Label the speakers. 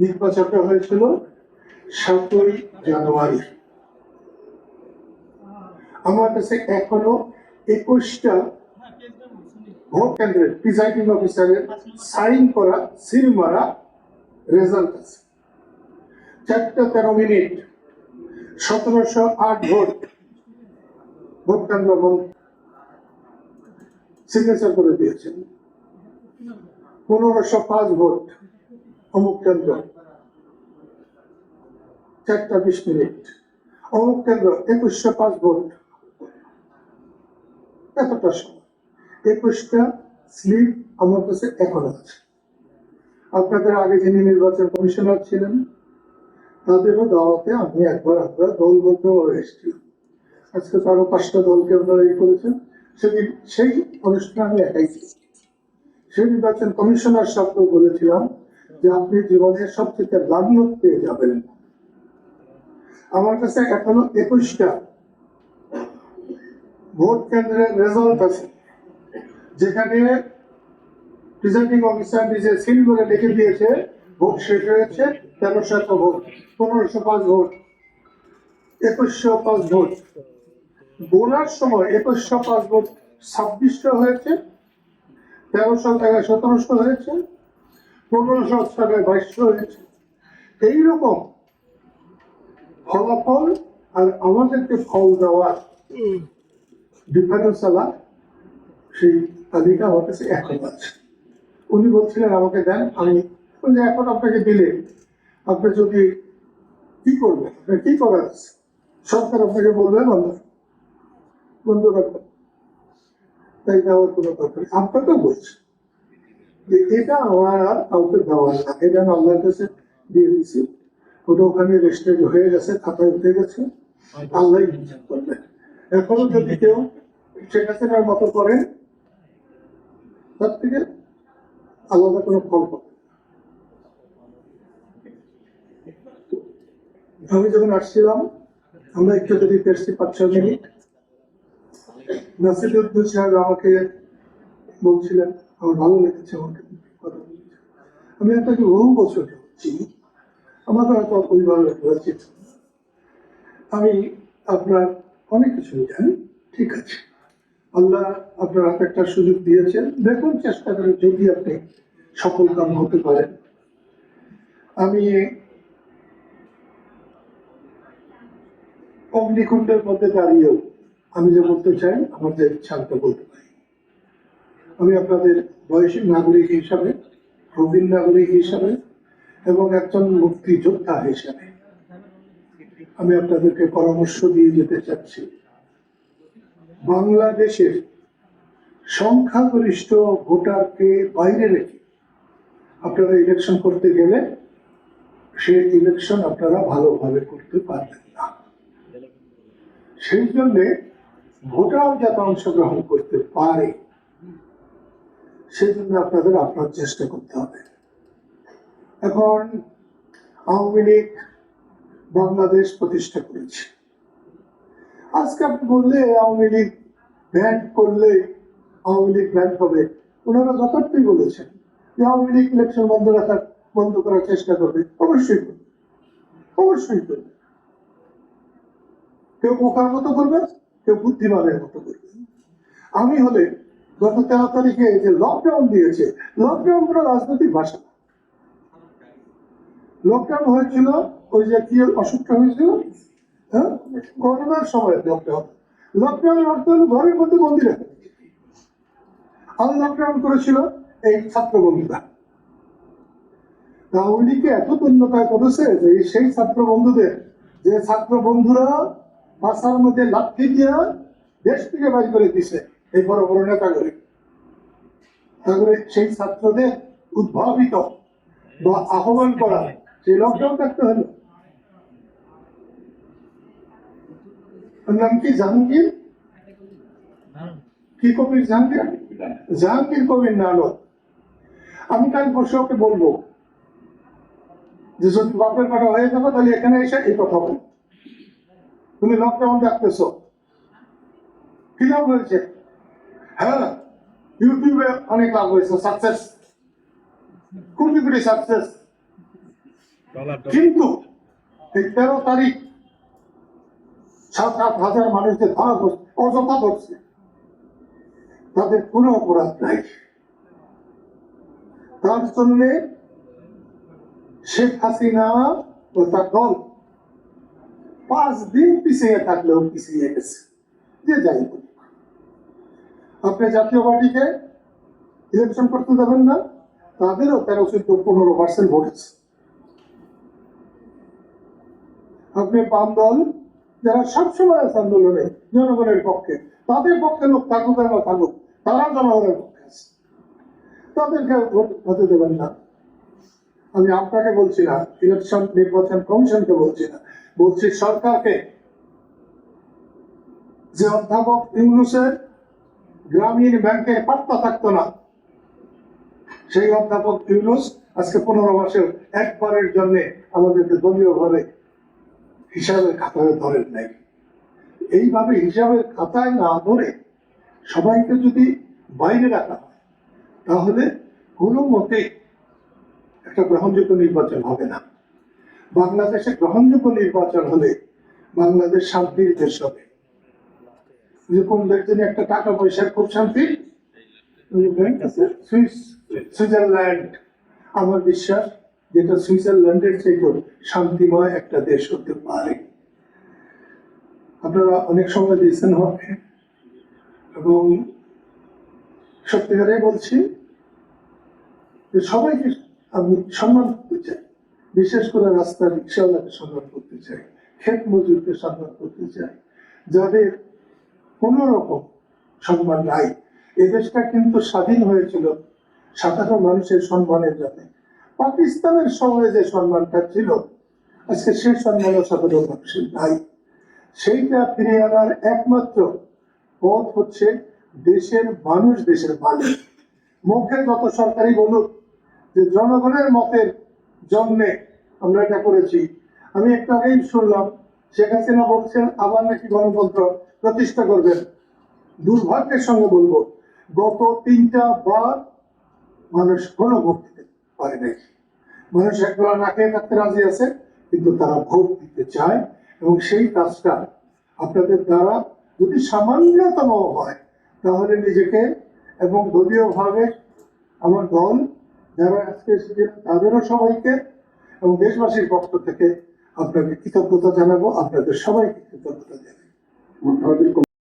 Speaker 1: নির্বাচনটা হয়েছিল সাতই জানুয়ারি। আমার কাছে এখনও একুশটা ভোট কেন্দ্রের প্রিজাইডিং অফিসারের সাইন করা, সিল মারা রেজাল্ট আছে। চারটা তেরো মিনিট, সতেরোশো আট ভোট ভোট কেন্দ্র সিগনেচার করে দিয়েছেন। পনেরোশো পাঁচ ভোট। অমুক কেন্দ্র। চারটা বিশ মিনিট। অমুক কেন্দ্র, একুশশো পাঁচ ভোট এতটা সময়। একুশটা স্লিপ আমার কাছে এখন আছে। আপনাদের আগে যিনি নির্বাচন কমিশনার ছিলেন, তাদেরও দাওয়াতে আমি একবার আপনারা দলবদ্ধ হয়ে এসেছিলাম। আজকে তো আরও পাঁচটা দলকে আপনারা এই করেছেন। সেদিন সেই অনুষ্ঠানে আমি একাই ছিলাম। সেই নির্বাচন কমিশনার শব্দ বলেছিলাম যে আপনি জীবনের সবচেয়ে লাভনত পেয়ে যাবেন। আমার কাছে এখনও একুশটা ভোট কেন্দ্রের রেজাল্ট আছে, যেখানে প্রিজাইডিং অফিসার নিজে সিল করে লিখে দিয়েছে, ভোট শেষ হয়েছে তেরোশো ভোট, পনেরোশো পাঁচ ভোট, একুশশো পাঁচ ভোট। বোনার সময় একুশশো পাঁচ ভোট ছাব্বিশশো হয়েছে, তেরোশো সতেরোশো হয়েছে পনেরোশো টাকায় বাইশশো হয়েছে এইরকম ফলাফল আর আমাদেরকে ফল দেওয়ার ডিফারেন্স আলা সেই তালিকা আমার কাছে এখন আছে। উনি বলছিলেন আমাকে দেন আমি বলছি, এখন আপনাকে দিলে আপনি যদি কি করবেন আপনার কি করার আছে? সরকার আপনাকে বলবে বন্ধ বন্ধ রাখবেন তাই দেওয়ার কোনো দরকার। আপনাকেও বলছি। যে এটা আমার আর কাউকে দেওয়ার না। এটা আমি আল্লাহর কাছে দিয়ে দিছি। ওটা ওখানে রেজিস্টার্ড হয়ে গেছে, খাতায় উঠে গেছে। আল্লাহ বিচার করবে। এখনও যদি কেউ শেখ হাসিনার মতো করেন তার থেকে আলাদা কোনো ফল পাবে আমি যখন আসছিলাম, আমরা একটু যদি পেরেছি পাঁচ ছ মিনিট। নাসিরুদ্দিন সাহেব আমাকে বলছিলেন আমার ভালো লেগেছে আমাকে। আমি আপনাকে বহু বছর চিনি আমাকে হয়তো ওইভাবে পরিচিত। আমি আপনার অনেক কিছু জানি, ঠিক আছে আল্লাহ আপনার একটা সুযোগ দিয়েছেন দেখুন, চেষ্টা করে যদি আপনি সফল কাম হতে পারেন আমি অগ্নিকুণ্ডের মধ্যে দাঁড়িয়েও আমি যে বলতে চাই, আমার যে ইচ্ছাটা বলতে আমি আপনাদের বয়সী নাগরিক হিসাবে, প্রবীণ নাগরিক হিসাবে এবং একজন মুক্তিযোদ্ধা হিসাবে আমি আপনাদেরকে পরামর্শ দিয়ে যেতে চাচ্ছি। বাংলাদেশের সংখ্যাগরিষ্ঠ ভোটারকে বাইরে রেখে আপনারা ইলেকশন করতে গেলে সে ইলেকশন আপনারা ভালোভাবে করতে পারবেন না। সেই জন্যে ভোটার যাতে অংশগ্রহণ করতে পারে সেই জন্য আপনাদের আপনার চেষ্টা করতে হবে। এখন আওয়ামী লীগ বাংলাদেশ প্রতিষ্ঠা করেছে। আজকে আপনি বললে আওয়ামী লীগ ব্যান্ড করলে আওয়ামী লীগ ব্যান্ড হবে। ওনারা যথার্থই বলেছেন যে আওয়ামী লীগ ইলেকশন বন্ধ রাখার, বন্ধ করার চেষ্টা করবে। অবশ্যই করবে। অবশ্যই করবে। কেউ বোকার মতো করবে, কেউ বুদ্ধিমানের মতো করবে। আমি হলে গত তেরো তারিখে যে লকডাউন দিয়েছে লকডাউন কোনো রাজনৈতিক ভাষা। লকডাউন হয়েছিল, ওই যে কি অসুখটা হয়েছিল? হ্যাঁ? করোনার সময় লকডাউন লকডাউনের অর্থ হলো ঘরের মধ্যে বন্দি রাখা আর লকডাউন করেছিল এই ছাত্র বন্ধুরা। আওয়ামী লীগকে এত ধন্যতায় করেছে যে সেই ছাত্র বন্ধুদের, যে ছাত্র বন্ধুরা বাসার মধ্যে লাঠি দিয়ে দেশ থেকে বাড়ি করে দিছে এই বড় বড় নেতা করে তারপরে সেই ছাত্রদের উদ্ভাবিত বা আহ্বান করা, সেই লকডাউন থাকতে হলো। নাম কি? জাহাঙ্গীর? কি কবির জাহাঙ্গীর? জাহাঙ্গীর কবির নানক আমি কাল বসে ওকে বলব যে, যদি বাপের কাটা হয়ে যাবে, তাহলে এখানে এসে এই কথা বল। তুমি লকডাউন ডাকতেছো কি লাভ হয়েছে? হ্যাঁ ইউটিউবে অনেক লাভ হয়েছে সাকসেস কোটি কোটি সাকসেস কিন্তু তেরো তারিখ সাত আট হাজার মানুষদের ধরা অযথা তাদের কোনো অপরাধ নাই। তার জন্য শেখ হাসিনা ও তার দল পাঁচ দিন পিছিয়ে থাকলেও পিছিয়ে গেছে যে যাই বলুক আপনি জাতীয় পার্টিকে ইলেকশন করতে দেবেন না, তাদেরও তেরো চোদ্দ, পনেরো পার্সেন্ট ভোট আছে। আপনি বাম দল, যারা সবসময় আছে আন্দোলনে, জনগণের পক্ষে, তাদের পক্ষে লোক থাকুক না থাকুক, তারা জনগণের পক্ষে আছে। তাদেরকে ভোট হতে দেবেন না। আমি আপনাকে বলছি না ইলেকশন নির্বাচন কমিশনকে বলছি না, বলছি সরকারকে। যে অধ্যাপক ইউনুসের গ্রামীণ ব্যাংকের পাত্তা থাকতো না। সেই অধ্যাপক ইউনুস আজকে পনেরো মাসের একবারের জন্য আমাদেরকে দলীয় ভাবে হিসাবের খাতায় ধরেন নাই। এইভাবে হিসাবের খাতায় না ধরে সবাইকে যদি বাইরে রাখা হয়, তাহলে কোনো মতে একটা গ্রহণযোগ্য নির্বাচন হবে না। বাংলাদেশে গ্রহণযোগ্য নির্বাচন হলে বাংলাদেশ শান্তির দেশ হবে। কোন দেশের একটা টাকা পয়সার খুব শান্তি। ব্যাংক আছে, সুইস- সুইজারল্যান্ড। আমার বিশ্বাস যেটা সুইজারল্যান্ডের থেকে শান্তিময় একটা দেশ হতে পারে। আপনারা অনেক সময় দিয়েছেন আমাকে এবং সত্যিকারে বলছি যে সবাইকে আমি সম্মান করতে চাই। বিশেষ করে রাস্তার রিক্সাওয়ালাকে সম্মান করতে চাই ক্ষেত মজুরকে সম্মান করতে চাই। যাদের কোন রকম সম্মান নাই। এদেশটা কিন্তু স্বাধীন হয়েছিল সাধারণ মানুষের সম্মানের জন্য। পাকিস্তানের সময় যে সম্মানটা ছিল, আজকে সেই সম্মানও সাধারণ মানুষের নাই। সেইটা ফিরে আনার একমাত্র পথ হচ্ছে দেশের মানুষ, দেশের মালিক। মুখে যত সরকারি বলুক যে জনগণের মতের জন্যে আমরা এটা করেছি। আমি একটু আগেই শুনলাম শেখ হাসিনা বলছেন, আবার নাকি গণতন্ত্র প্রতিষ্ঠা করবেন। দুর্ভাগ্যের সঙ্গে বলব, গত তিনটা বার মানুষ কোনো ভোট দিতে পারে নাই। মানুষ একবেলা না খেয়ে থাকতে রাজি আছে, কিন্তু তারা ভোট দিতে চায় এবং সেই কাজটা আপনাদের দ্বারা যদি সামান্যতম হয়, তাহলে নিজেকে এবং দলীয়ভাবে আমার দল, যারা আজকে এসেছেন, তাদেরও সবাইকে এবং দেশবাসীর পক্ষ থেকে আপনাকে কৃতজ্ঞতা জানাব আপনাদের সবাইকে কৃতজ্ঞতা জানাই।